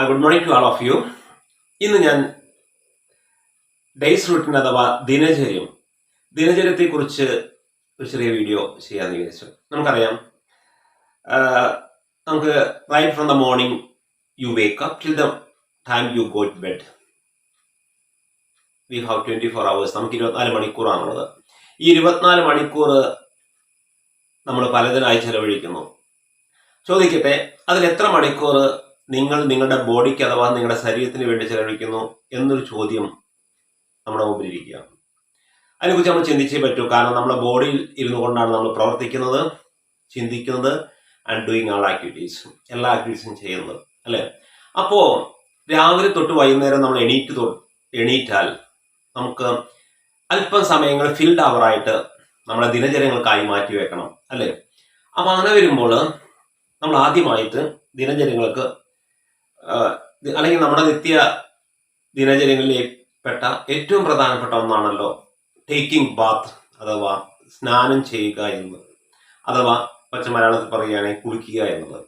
Good morning to all of you ഇന്ന് ഞാൻ days routine അഥവാ ദിനചര്യം ദിനചര്യത്തെക്കുറിച്ച് ഒരു ചെറിയ വീഡിയോ ചെയ്യാമെന്ന് വിചാരിച്ചു. നമുക്കറിയാം. ആ, നമുക്ക് right from the morning you wake up till the time you go to bed we have twenty four hours നമുക്ക് ഇരുപത്തിനാല് മണിക്കൂറാണുള്ളത്. ഈ ഇരുപത്തിനാല് മണിക്കൂർ നമ്മൾ പലതിനായി ചെലവഴിക്കുന്നു. ചോദിക്കട്ടെ അതിൽ എത്ര മണിക്കൂർ നിങ്ങൾ നിങ്ങളുടെ ബോഡിക്ക് അഥവാ നിങ്ങളുടെ ശരീരത്തിന് വേണ്ടി ചെലവഴിക്കുന്നു എന്നൊരു ചോദ്യം നമ്മുടെ മുമ്പിൽ ഇരിക്കുകയാണ് അതിനെക്കുറിച്ച് നമ്മൾ ചിന്തിച്ചേ പറ്റൂ. കാരണം നമ്മുടെ ബോഡിയിൽ ഇരുന്നു കൊണ്ടാണ് നമ്മൾ പ്രവർത്തിക്കുന്നത് ചിന്തിക്കുന്നത് ആൻഡ് ഡൂയിങ് ആൾ ആക്ടിവിറ്റീസ് എല്ലാ ആക്ടിവിറ്റീസും ചെയ്യുന്നത്. അല്ലേ? അപ്പോൾ രാവിലെ തൊട്ട് വൈകുന്നേരം നമ്മൾ എണീറ്റ് എണീറ്റാൽ നമുക്ക് അല്പം സമയങ്ങൾ ഫിൽഡ് അവറായിട്ട് നമ്മുടെ ദിനചര്യങ്ങൾക്കായി മാറ്റി വെക്കണം. അല്ലേ? അപ്പം അങ്ങനെ വരുമ്പോൾ നമ്മൾ ആദ്യമായിട്ട് ദിനചര്യങ്ങൾക്ക് അല്ലെങ്കിൽ നമ്മുടെ നിത്യ ദിനചര്യങ്ങളിൽ പെട്ട ഏറ്റവും പ്രധാനപ്പെട്ട ഒന്നാണല്ലോ ടേക്കിംഗ് ബാത്ത് അഥവാ സ്നാനം ചെയ്യുക എന്നത് അഥവാ പച്ച മലയാളത്തിൽ പറയുകയാണെങ്കിൽ കുളിക്കുക എന്നുള്ളത്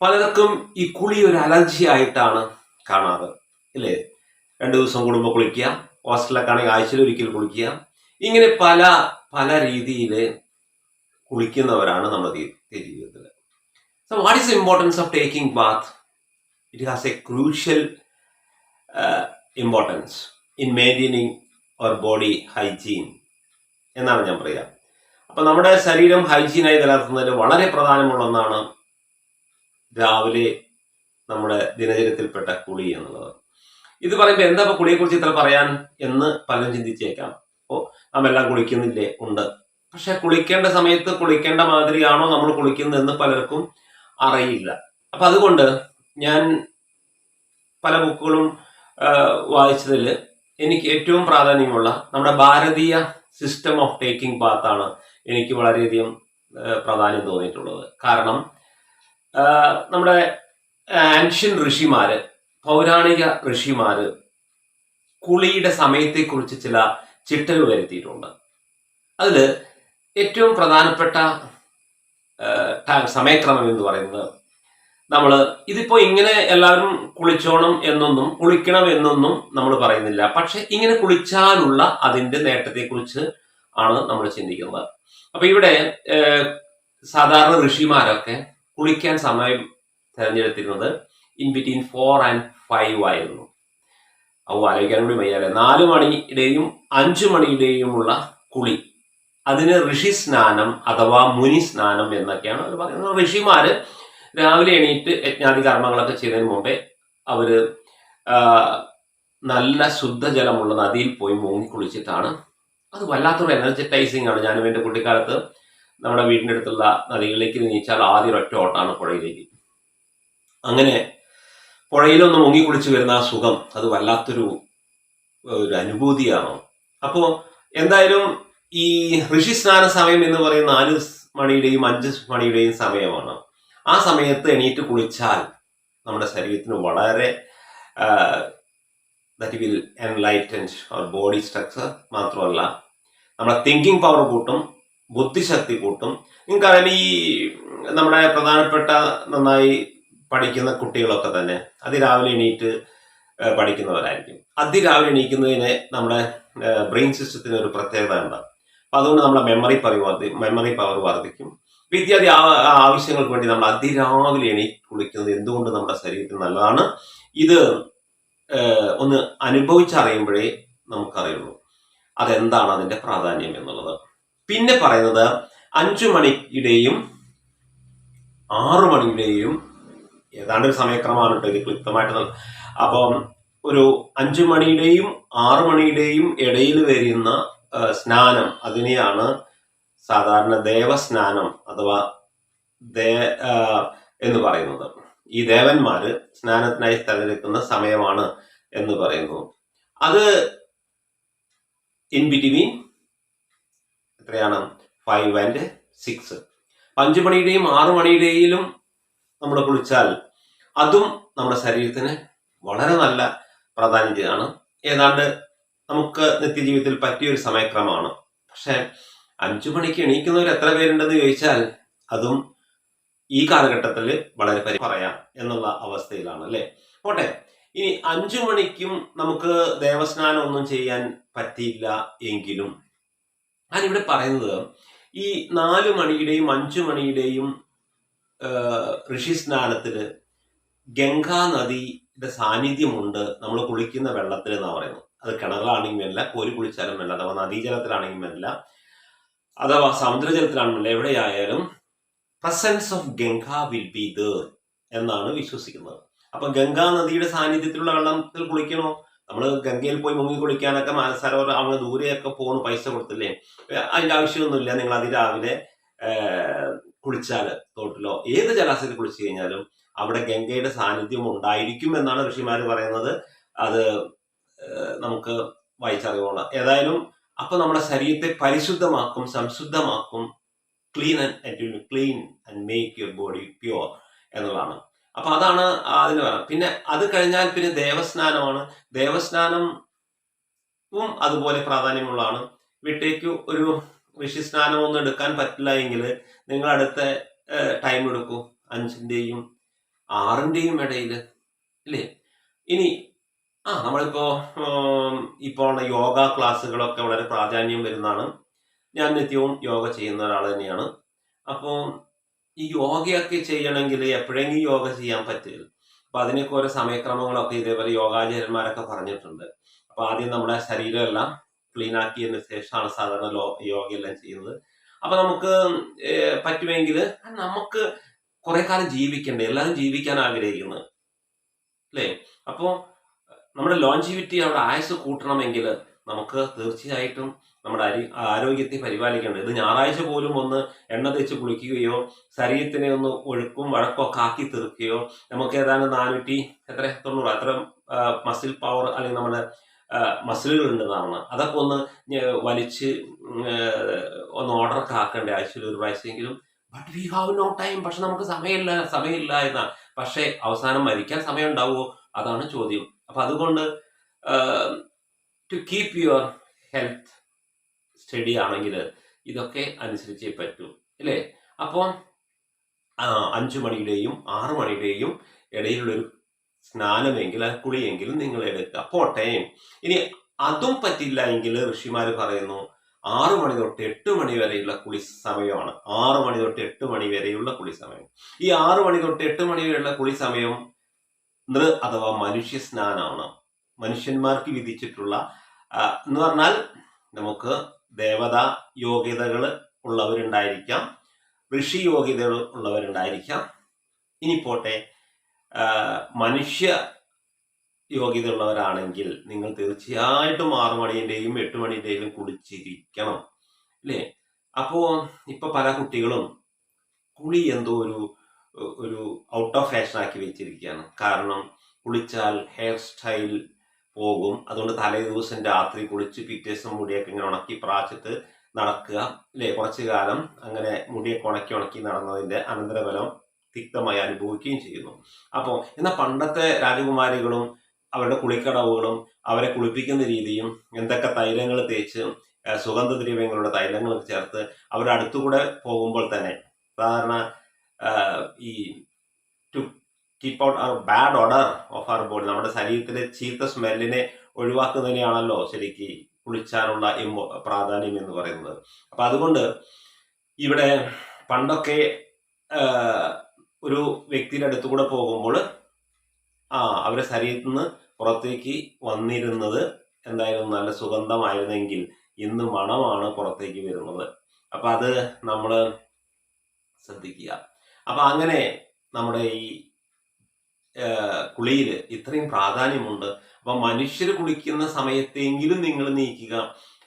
പലർക്കും ഈ കുളി ഒരു അലർജി ആയിട്ടാണ് കാണാറ് അല്ലേ? രണ്ടു ദിവസം കൂടുമ്പോൾ കുളിക്കുക ഹോസ്റ്റലിലൊക്കെ ആണെങ്കിൽ ആഴ്ചയിൽ ഒരിക്കൽ കുളിക്കുക. ഇങ്ങനെ പല പല രീതിയിൽ കുളിക്കുന്നവരാണ് നമ്മുടെ ജീവിതത്തിൽ so what is importance of taking bath it a crucial uh, importance in maintaining our body hygiene എന്നാണ് ഞാൻ പറയുക അപ്പൊ നമ്മുടെ ശരീരം ഹൈജീനായി നിലനിർത്തുന്നതിൽ വളരെ പ്രധാനമുള്ള ഒന്നാണ് രാവിലെ നമ്മുടെ ദിനചര്യത്തിൽപ്പെട്ട കുളി എന്നുള്ളത്. ഇത് പറയുമ്പോൾ എന്താ കുളിയെക്കുറിച്ച് ഇത്ര പറയാൻ എന്ന് പലരും ചിന്തിച്ചേക്കാം. ഓ നമ്മെല്ലാം കുളിക്കുന്നില്ലേ? ഉണ്ട്. പക്ഷെ കുളിക്കേണ്ട സമയത്ത് കുളിക്കേണ്ട മാതിരിയാണോ നമ്മൾ കുളിക്കുന്നതെന്ന് പലർക്കും അറിയില്ല. അപ്പൊ അതുകൊണ്ട് ഞാൻ പല ബുക്കുകളും വായിച്ചതിൽ എനിക്ക് ഏറ്റവും പ്രാധാന്യമുള്ള നമ്മുടെ ഭാരതീയ സിസ്റ്റം ഓഫ് ടേക്കിംഗ് പാത്താണ് എനിക്ക് വളരെയധികം പ്രാധാന്യം തോന്നിയിട്ടുള്ളത്. കാരണം നമ്മുടെ ആൻഷ്യൻ ഋഷിമാര് പൗരാണിക ഋഷിമാര് കുളിയുടെ സമയത്തെക്കുറിച്ച് ചില ചിട്ടകൾ വരുത്തിയിട്ടുണ്ട്. അതിൽ ഏറ്റവും പ്രധാനപ്പെട്ട സമയക്രമം എന്ന് പറയുന്നത് നമ്മൾ ഇതിപ്പോ ഇങ്ങനെ എല്ലാവരും കുളിച്ചോണം എന്നൊന്നും കുളിക്കണം എന്നൊന്നും നമ്മൾ പറയുന്നില്ല. പക്ഷെ ഇങ്ങനെ കുളിച്ചാലുള്ള അതിന്റെ നേട്ടത്തെക്കുറിച്ച് ആണ് നമ്മൾ ചിന്തിക്കുന്നത്. അപ്പൊ ഇവിടെ സാധാരണ ഋഷിമാരൊക്കെ കുളിക്കാൻ സമയം തിരഞ്ഞെടുത്തിരുന്നത് in between four and five ആയിരുന്നു. അവ ആലോചിക്കാൻ കൂടി വയ്യാലെ നാല് മണിയുടെയും അഞ്ചു മണിയുടെയുമുള്ള കുളി. അതിന് ഋഷി സ്നാനം അഥവാ മുനി സ്നാനം എന്നൊക്കെയാണ് അവർ പറയുന്നത്. ഋഷിമാര് രാവിലെ എണീറ്റ് യജ്ഞാതി കർമ്മങ്ങളൊക്കെ ചെയ്തതിന് മുമ്പേ അവർ നല്ല ശുദ്ധജലമുള്ള നദിയിൽ പോയി മുങ്ങി കുളിച്ചിട്ടാണ്. അത് വല്ലാത്തൊരു എനർജറ്റൈസിങ് ആണ്. ഞാനും എന്റെ കുട്ടിക്കാലത്ത് നമ്മുടെ വീടിന്റെ അടുത്തുള്ള നദികളിലേക്ക് നീച്ചാൽ ആദ്യം ഒറ്റ ഓട്ടാണ് പുഴയിലേക്ക്. അങ്ങനെ പുഴയിലൊന്ന് മുങ്ങി കുളിച്ചു വരുന്ന ആ സുഖം അത് വല്ലാത്തൊരു ഒരു അനുഭൂതിയാണ്. അപ്പോൾ എന്തായാലും ഈ ഋഷി സ്നാന സമയം എന്ന് പറയുന്ന നാല് മണിയുടെയും അഞ്ച് മണിയുടെയും സമയമാണ്. ആ സമയത്ത് എണീറ്റ് കുളിച്ചാൽ നമ്മുടെ ശരീരത്തിന് വളരെ that will enlightened our body structure മാത്രമല്ല നമ്മുടെ തിങ്കിങ് പവർ കൂട്ടും ബുദ്ധിശക്തി കൂട്ടും. നിങ്ങൾക്കറിയാം ഈ നമ്മുടെ പ്രധാനപ്പെട്ട നന്നായി പഠിക്കുന്ന കുട്ടികളൊക്കെ തന്നെ അതിരാവിലെ എണീറ്റ് പഠിക്കുന്നവരായിരിക്കും. അതിരാവിലെ എണീക്കുന്നതിന് നമ്മുടെ ബ്രെയിൻ സിസ്റ്റത്തിന് ഒരു പ്രത്യേകത ഉണ്ട്. അപ്പൊ അതുകൊണ്ട് നമ്മുടെ മെമ്മറി പവർ വർദ്ധി മെമ്മറി പവർ വർദ്ധിക്കും. ഇത്യാദി ആവശ്യങ്ങൾക്ക് വേണ്ടി നമ്മൾ അതിരാവിലെ എണീറ്റ് കുളിക്കുന്നത് എന്തുകൊണ്ട് നമ്മുടെ ശരീരത്തിന് നല്ലതാണ്? ഇത് ഒന്ന് അനുഭവിച്ചറിയുമ്പോഴേ നമുക്കറിയുള്ളൂ. അതെന്താണ് അതിന്റെ പ്രാധാന്യം എന്നുള്ളത്. പിന്നെ പറയുന്നത് അഞ്ചു മണിയുടെയും ആറു മണിയുടെയും ഏതാണ്ട് ഒരു സമയക്രമമാണ് കേട്ടോ ഇത് ക്ലിപ്തമായിട്ട് അപ്പം ഒരു അഞ്ചു മണിയുടെയും ആറു മണിയുടെയും ഇടയിൽ വരുന്ന സ്നാനം അതിനെയാണ് സാധാരണ ദേവസ്നാനം അഥവാ ദേ എന്ന് പറയുന്നത്. ഈ ദേവന്മാര് സ്നാനത്തിനായി തെരഞ്ഞെടുക്കുന്ന സമയമാണ് എന്ന് പറയുന്നു. അത് ഇൻ ബിറ്റ്വീൻ എത്രയാണ്? Five and six. അഞ്ചു മണിയുടെയും ആറു മണിയുടെയിലും നമ്മൾ കുളിച്ചാൽ അതും നമ്മുടെ ശരീരത്തിന് വളരെ നല്ല പ്രാധാന്യതയാണ് ഏതാണ്ട് നമുക്ക് നിത്യജീവിതത്തിൽ പറ്റിയൊരു സമയക്രമമാണ്. പക്ഷെ അഞ്ചു മണിക്ക് എണീക്കുന്നവർ എത്ര പേരുണ്ടെന്ന് ചോദിച്ചാൽ അതും ഈ കാലഘട്ടത്തിൽ വളരെ പരി പറയാം എന്നുള്ള അവസ്ഥയിലാണ് അല്ലെ? പോട്ടെ. ഇനി അഞ്ചു മണിക്കും നമുക്ക് ദേവസ്നാനം ഒന്നും ചെയ്യാൻ പറ്റിയില്ല എങ്കിലും ഞാനിവിടെ പറയുന്നത് ഈ നാലു മണിയുടെയും അഞ്ചു മണിയുടെയും ഋഷി സ്നാനത്തിൽ ഗംഗാ നദിയുടെ സാന്നിധ്യമുണ്ട് നമ്മൾ കുളിക്കുന്ന വെള്ളത്തിൽ എന്നാണ് പറയുന്നത്. അത് കിണറിലാണെങ്കിലും അല്ല കോരി കുളിച്ചാലും അല്ല അഥവാ നദീജലത്തിലാണെങ്കിലും വേണ്ട അഥവാ സമുദ്രജലത്തിലാണെന്നുള്ള എവിടെയായാലും presence of Ganga will be there എന്നാണ് വിശ്വസിക്കുന്നത്. അപ്പൊ ഗംഗാ നദിയുടെ സാന്നിധ്യത്തിലുള്ള വെള്ളത്തിൽ കുളിക്കണോ? നമ്മൾ ഗംഗയിൽ പോയി മുങ്ങി കുളിക്കാനൊക്കെ മാനസരോവർ അവിടെ ദൂരെയൊക്കെ പോകുന്നു പൈസ കൊടുത്തില്ലേ? അതിന്റെ ആവശ്യമൊന്നുമില്ല. നിങ്ങൾ അതിരാവിലെ കുളിച്ചാൽ തോട്ടിലോ ഏത് ജലാശയത്തിൽ കുളിച്ചു കഴിഞ്ഞാലും അവിടെ ഗംഗയുടെ സാന്നിധ്യം ഉണ്ടായിരിക്കും എന്നാണ് ഋഷിമാർ പറയുന്നത്. അത് നമുക്ക് വായിച്ചറിവുള്ള ഏതായാലും അപ്പൊ നമ്മുടെ ശരീരത്തെ പരിശുദ്ധമാക്കും സംശുദ്ധമാക്കും clean and clean and make your body pure എന്നുള്ളതാണ്. അപ്പൊ അതാണ് അതിന് പറയുന്നത് പിന്നെ അത് കഴിഞ്ഞാൽ പിന്നെ ദേവസ്നാനമാണ്. ദേവസ്നാനവും അതുപോലെ പ്രാധാന്യമുള്ളതാണ്. വീട്ടേക്ക് ഒരു ഋഷി സ്നാനം ഒന്നും എടുക്കാൻ പറ്റില്ല എങ്കിൽ നിങ്ങൾ അടുത്ത ടൈം എടുക്കൂ. അഞ്ചിന്റെയും ആറിന്റെയും ഇടയിൽ ഇല്ലേ? ഇനി ആ നമ്മളിപ്പോ ഇപ്പോൾ യോഗ ക്ലാസ്സുകളൊക്കെ വളരെ പ്രാധാന്യം വരുന്നതാണ്. ഞാൻ നിത്യവും യോഗ ചെയ്യുന്ന ഒരാൾ തന്നെയാണ്. അപ്പോൾ ഈ യോഗയൊക്കെ ചെയ്യണമെങ്കിൽ എപ്പോഴെങ്കിലും യോഗ ചെയ്യാൻ പറ്റില്ല അപ്പൊ അതിനൊക്കെ ഓരോ സമയക്രമങ്ങളൊക്കെ ഇതേപോലെ യോഗാചാര്യന്മാരൊക്കെ പറഞ്ഞിട്ടുണ്ട്. അപ്പൊ ആദ്യം നമ്മുടെ ശരീരമെല്ലാം ക്ലീൻ ആക്കിയതിന് ശേഷമാണ് സാധാരണ യോഗയെല്ലാം ചെയ്യുന്നത്. അപ്പൊ നമുക്ക് പറ്റുമെങ്കിൽ നമുക്ക് കുറെ കാലം ജീവിക്കണ്ടേ? എല്ലാവരും ജീവിക്കാൻ ആഗ്രഹിക്കുന്നത് അല്ലേ? അപ്പോ നമ്മുടെ ലോഞ്ചിവിറ്റി നമ്മുടെ ആയുസ് കൂട്ടണമെങ്കിൽ നമുക്ക് തീർച്ചയായിട്ടും നമ്മുടെ അരി ആരോഗ്യത്തെ പരിപാലിക്കേണ്ടത്. ഇത് ഞായറാഴ്ച പോലും ഒന്ന് എണ്ണ തേച്ച് കുളിക്കുകയോ ശരീരത്തിനെ ഒന്ന് ഒഴുക്കും വഴക്കോ കാക്കി ആക്കി തീർക്കുകയോ നമുക്ക് ഏതാണ്ട് നാനൂറ്റി എത്ര തൊണ്ണൂറ് അത്ര മസിൽ പവർ അല്ലെങ്കിൽ നമ്മുടെ മസിലുകൾ ഉണ്ടെന്നാണ് അതൊക്കെ ഒന്ന് വലിച്ച് ഒന്ന് ഓർഡറൊക്കെ ആക്കേണ്ട ആഴ്ചയിൽ ഒരു പ്രാവശ്യമെങ്കിലും. But we have no time പക്ഷെ നമുക്ക് സമയമില്ല സമയമില്ല എന്നാ പക്ഷേ അവസാനം മരിക്കാൻ സമയം ഉണ്ടാവുമോ അതാണ് ചോദ്യം. അപ്പൊ അതുകൊണ്ട് to keep your health study ആണെങ്കിൽ ഇതൊക്കെ അനുസരിച്ചേ പറ്റൂ അല്ലേ? അപ്പോൾ അഞ്ചു മണിയുടെയും ആറു മണിയുടെയും ഇടയിലുള്ളൊരു സ്നാനമെങ്കിൽ അത് കുളിയെങ്കിലും നിങ്ങൾ എടുക്കുക. പോട്ടെ. ഇനി അതും പറ്റില്ല എങ്കിൽ ഋഷിമാർ പറയുന്നു ആറു മണി തൊട്ട് എട്ട് മണി വരെയുള്ള കുളി സമയമാണ്. ആറു മണി തൊട്ട് എട്ട് മണി വരെയുള്ള കുളി സമയം. ഈ ആറു മണി തൊട്ട് എട്ട് മണി വരെയുള്ള കുളി സമയം നൃ അഥവാ മനുഷ്യ സ്നാനമാണ് മനുഷ്യന്മാർക്ക് വിധിച്ചിട്ടുള്ള എന്ന് പറഞ്ഞാൽ നമുക്ക് ദേവതാ യോഗ്യതകൾ ഉള്ളവരുണ്ടായിരിക്കാം ഋഷി യോഗ്യതകൾ ഉള്ളവരുണ്ടായിരിക്കാം. ഇനി പോട്ടെ മനുഷ്യ യോഗ്യത ഉള്ളവരാണെങ്കിൽ നിങ്ങൾ തീർച്ചയായിട്ടും ആറു മണിയുടെയും എട്ട് മണിയുടെയും കുളിച്ചിരിക്കണം അല്ലേ? അപ്പോൾ ഇപ്പൊ പല കുട്ടികളും കുളി എന്തോ ഒരു ഒരു ഔട്ട് ഓഫ് ഫാഷൻ ആക്കി വെച്ചിരിക്കുകയാണ്. കാരണം കുളിച്ചാൽ ഹെയർ സ്റ്റൈൽ പോകും. അതുകൊണ്ട് തലേ ദിവസം രാത്രി കുളിച്ച് പിറ്റേ ദിവസം മുടിയൊക്കെ ഇങ്ങനെ ഉണക്കി പ്രാച്ചത്ത് നടക്കുക. അല്ലേ കുറച്ചു കാലം അങ്ങനെ മുടിയൊക്കെ ഉണക്കി ഉണക്കി നടന്നതിന്റെ അനന്തരഫലം തിക്തമായി അനുഭവിക്കുകയും ചെയ്യുന്നു. അപ്പോൾ എന്നാൽ പണ്ടത്തെ രാജകുമാരികളും അവരുടെ കുളിക്കടവുകളും അവരെ കുളിപ്പിക്കുന്ന രീതിയും എന്തൊക്കെ തൈലങ്ങൾ തേച്ച് സുഗന്ധദ്രവ്യങ്ങളുടെ തൈലങ്ങൾ ചേർത്ത് അവരുടെ അടുത്തുകൂടെ പോകുമ്പോൾ തന്നെ സാധാരണ ഈ to keep out our bad odour of our body നമ്മുടെ ശരീരത്തിലെ ചീത്ത സ്മെല്ലിനെ ഒഴിവാക്കുന്നതിനെയാണല്ലോ ശരിക്ക് കുളിച്ചാനുള്ള ഇമ്പോ പ്രാധാന്യം എന്ന് പറയുന്നത്. അപ്പൊ അതുകൊണ്ട് ഇവിടെ പണ്ടൊക്കെ ഒരു വ്യക്തിയുടെ അടുത്ത് കൂടെ പോകുമ്പോൾ ആ അവരെ ശരീരത്തിൽ നിന്ന് പുറത്തേക്ക് വന്നിരുന്നത് എന്തായാലും നല്ല സുഗന്ധമായിരുന്നെങ്കിൽ ഇന്ന് മണമാണ് പുറത്തേക്ക് വരുന്നത്. അപ്പൊ അത് നമ്മൾ ശ്രദ്ധിക്കുക. അപ്പൊ അങ്ങനെ നമ്മുടെ ഈ കുളിയിൽ ഇത്രയും പ്രാധാന്യമുണ്ട്. അപ്പൊ മനുഷ്യർ കുളിക്കുന്ന സമയത്തെങ്കിലും നിങ്ങൾ നീക്കുക.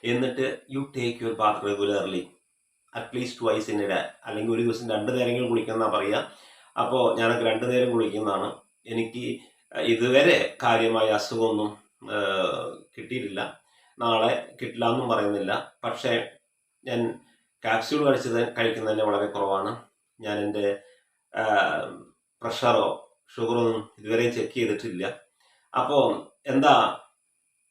എന്നിട്ട് you take your bath regularly at least twice in day അല്ലെങ്കിൽ ഒരു ദിവസം രണ്ട് നേരങ്ങൾ കുളിക്കുന്ന പറയുക അപ്പോൾ ഞാനൊക്കെ രണ്ടു നേരം കുളിക്കുന്നതാണ്. എനിക്ക് ഇതുവരെ കാര്യമായ അസുഖമൊന്നും കിട്ടിയിട്ടില്ല. നാളെ കിട്ടില്ല എന്നും പറയുന്നില്ല. പക്ഷേ ഞാൻ കാപ്സ്യൂൾ കഴിച്ചത് കഴിക്കുന്നതിന് വളരെ കുറവാണ്. ഞാൻ എന്റെ പ്രഷറോ ഷുഗറൊന്നും ഇതുവരെ ചെക്ക് ചെയ്തിട്ടില്ല. അപ്പോൾ എന്താ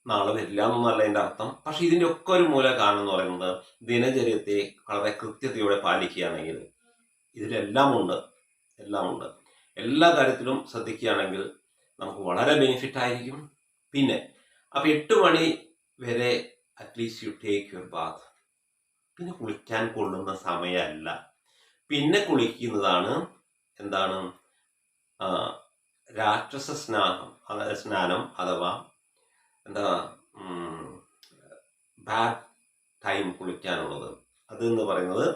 നാളെ വരില്ല എന്നൊന്നല്ല എന്റെ അർത്ഥം. പക്ഷെ ഇതിന്റെ ഒക്കെ ഒരു മൂല കാരണം എന്ന് പറയുന്നത് ദിനചര്യത്തെ വളരെ കൃത്യതയോടെ പാലിക്കുകയാണെങ്കിൽ ഇതിലെല്ലാം ഉണ്ട് എല്ലാം ഉണ്ട്. എല്ലാ കാര്യത്തിലും ശ്രദ്ധിക്കുകയാണെങ്കിൽ നമുക്ക് വളരെ ബെനിഫിറ്റ് ആയിരിക്കും. പിന്നെ അപ്പൊ എട്ട് മണി വരെ at least you take your bath പിന്നെ കുളിക്കാൻ കൊള്ളുന്ന സമയമല്ല. പിന്നെ കുളിക്കുന്നതാണ് എന്താണ്? രാക്ഷസ സ്നാനം അതായത് സ്നാനം അഥവാ എന്താ ബാഡ് ടൈം കുളിക്കാനുള്ളത്. അത് എന്ന് പറയുന്നത്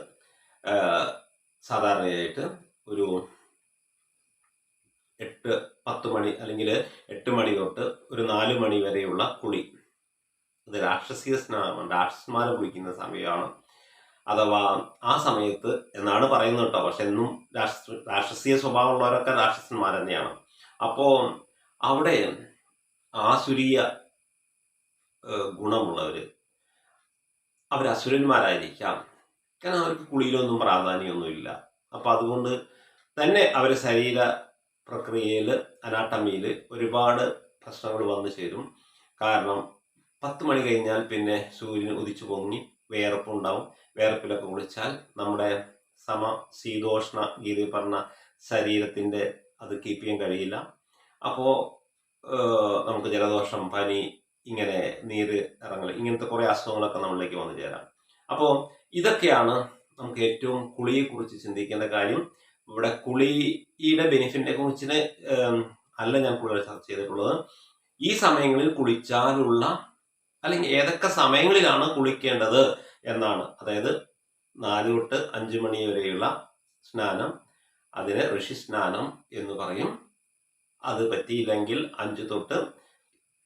സാധാരണയായിട്ട് ഒരു എട്ട് പത്ത് മണി അല്ലെങ്കിൽ എട്ട് മണി തൊട്ട് ഒരു നാല് മണി വരെയുള്ള കുളി. അത് രാക്ഷസീയ സ്നാനമാണ് രാക്ഷസന്മാരെ കുളിക്കുന്ന സമയമാണ്. അഥവാ ആ സമയത്ത് എന്നാണ് പറയുന്നത് കേട്ടോ. പക്ഷെ എന്നും രാക്ഷസ രാക്ഷസീയ സ്വഭാവമുള്ളവരൊക്കെ രാക്ഷസന്മാർ തന്നെയാണ് അപ്പോ അവിടെ ആസുരീയ ഗുണമുള്ളവര് അവർ അസുരന്മാരായിരിക്കാം. കാരണം അവർക്ക് കുളിയിലൊന്നും പ്രാധാന്യമൊന്നുമില്ല. അപ്പൊ അതുകൊണ്ട് തന്നെ അവരെ ശരീര പ്രക്രിയയിൽ അനാട്ടമിയിൽ ഒരുപാട് പ്രശ്നങ്ങൾ വന്നു ചേരും. കാരണം പത്ത് മണി കഴിഞ്ഞാൽ പിന്നെ സൂര്യൻ ഉദിച്ചു പൊങ്ങി വിയർപ്പുണ്ടാവും വേർപ്പിലൊക്കെ കുളിച്ചാൽ നമ്മുടെ സമ ശീതോഷ്ണ ഗീതി പറഞ്ഞ ശരീരത്തിന്റെ അത് കീപ്പ് ചെയ്യാൻ കഴിയില്ല. അപ്പോൾ നമുക്ക് ജലദോഷം പനി ഇങ്ങനെ നീര് ഇറങ്ങൽ ഇങ്ങനത്തെ കുറേ അസുഖങ്ങളൊക്കെ നമ്മളിലേക്ക് വന്നു ചേരാം. അപ്പോൾ ഇതൊക്കെയാണ് നമുക്ക് ഏറ്റവും കുളിയെക്കുറിച്ച് ചിന്തിക്കേണ്ട കാര്യം. ഇവിടെ കുളിയുടെ ബെനിഫിറ്റിനെ കുറിച്ച് അല്ല ഞാൻ കൂടുതൽ ചർച്ച ചെയ്തിട്ടുള്ളത്. ഈ സമയങ്ങളിൽ കുളിച്ചാലുള്ള അല്ലെങ്കിൽ ഏതൊക്കെ സമയങ്ങളിലാണ് കുളിക്കേണ്ടത് എന്നാണ്. അതായത് നാല് തൊട്ട് അഞ്ച് മണി വരെയുള്ള സ്നാനം അതിന് ഋഷി സ്നാനം എന്ന് പറയും. അത് പറ്റിയില്ലെങ്കിൽ അഞ്ച് തൊട്ട്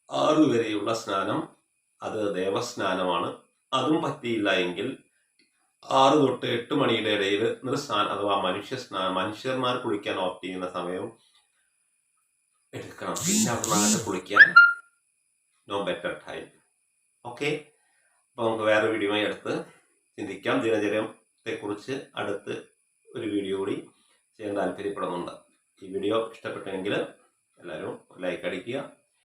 ആറ് വരെയുള്ള സ്നാനം അത് ദേവസ്നാനമാണ്. അതും പറ്റിയില്ല എങ്കിൽ ആറ് തൊട്ട് എട്ട് മണിയുടെ ഇടയിൽ നിർസ്നാനം അഥവാ മനുഷ്യ സ്നാനം മനുഷ്യന്മാർ കുളിക്കാൻ ഓപ്റ്റ് ചെയ്യുന്ന സമയവും എടുക്കണം. പിന്നെ കുളിക്കാൻ നോ ബെറ്റർ ടൈം ഓക്കെ. അപ്പോൾ നമുക്ക് വേറെ വീഡിയോയുമായി അടുത്ത് ചിന്തിക്കാം. ദിനചര്യത്തെക്കുറിച്ച് അടുത്ത് ഒരു വീഡിയോ കൂടി ചെയ്യാൻ താല്പര്യപ്പെടുന്നുണ്ട്. ഈ വീഡിയോ ഇഷ്ടപ്പെട്ടെങ്കിൽ എല്ലാവരും ലൈക്ക് അടിക്കുക